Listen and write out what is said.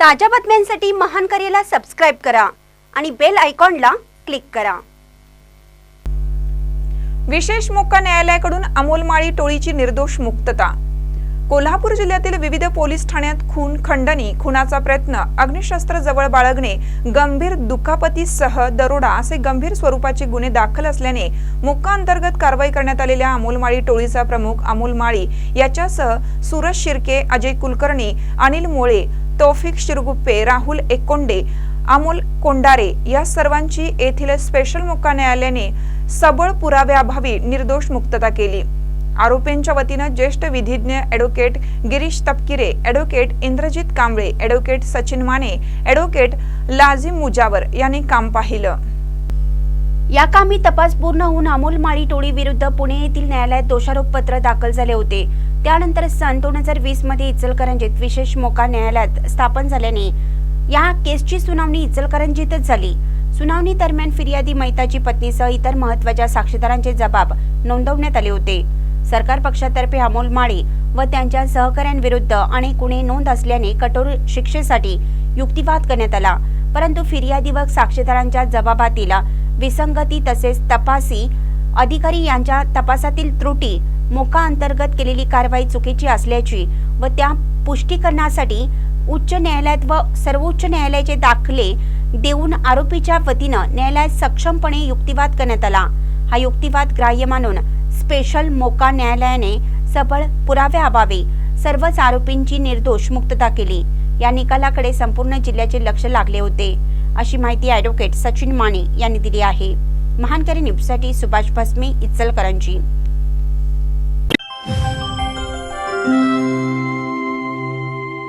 ताज्या बातम्यांसाठी महान करेला सबस्क्राईब करा आणि बेल आयकॉनला क्लिक करा. विशेष मोक्का न्यायालयाकडून अमोल माळी टोळीची निर्दोष मुक्तता. कोल्हापूर जिल्ह्यातील विविध पोलीस ठाण्यात खून खंडणी खुनाचा प्रयत्न अग्निशस्त्र जवळ बाळगणे गंभीर दुखापतीसह दरोडा असे गंभीर स्वरूपाचे गुन्हे दाखल असल्याने मुक्का अंतर्गत कारवाई करण्यात आलेल्या अमोल माळी टोळीचा प्रमुख अमोल माळी याच्यासह सूरज शिर्के अजय कुलकर्णी अनिल मोळे तौफिक शिरगुप्पे राहुल एकोंडे अमोल कोंडारे या सर्वांची येथील स्पेशल मुक्का न्यायालयाने सबळ पुराव्याअभावी निर्दोष मुक्तता केली. आरोपींच्या वतीनं ज्येष्ठ विधिज्ञ advocate Girish Tapkire advocate Indrajit Kamble advocate Sachin Mane advocate Lazim Mujawar यांनी काम पाहिलं. या कामी तपास पूर्ण होऊन अमोल माळी टोळी विरुद्ध पुणे येथील न्यायालयात दोषारोपपत्र दाखल झाले होते. त्यानंतर सन दोन हजार वीसमध्ये इचलकरंजीत विशेष मोका न्यायालयात स्थापन झाल्याने या केसची सुनावणी इचलकरंजीतच झाली. सुनावणी दरम्यान फिर्यादी मैताची पत्नीसह इतर महत्त्वाच्या साक्षीदारांचे जबाब नोंदवण्यात आले होते. सरकार पक्षातर्फे अमोल माळी व त्यांच्या सहकाऱ्यांविरुद्ध अनेक गुन्हे नोंद असल्याने कठोर शिक्षेसाठी युक्तिवाद करण्यात आला. परंतु फिर्यादी व साक्षीदारांच्या जबाबातील विसंगती तसेच तपासी अधिकारी यांच्या तपासातील त्रुटी मोका अंतर्गत केलेली कारवाई चुकीची असल्याची व त्या पुष्टीकरणासाठी उच्च न्यायालयात व सर्वोच्च न्यायालयाचे दाखले देऊन आरोपीच्या वतीनं न्यायालयात सक्षमपणे युक्तिवाद करण्यात आला. हा युक्तिवाद ग्राह्य मानून स्पेशल मोका न्यायालयाने सबळ पुराव्याअभावी सर्वच आरोपींची निर्दोष मुक्तता केली. या निकालाकडे संपूर्ण जिल्ह्याचे लक्ष लागले होते अशी माहिती ॲडव्होकेट सचिन माने यांनी दिली आहे. महानकरी न्यूजसाठी सुभाष भस्मे इचलकरंजी.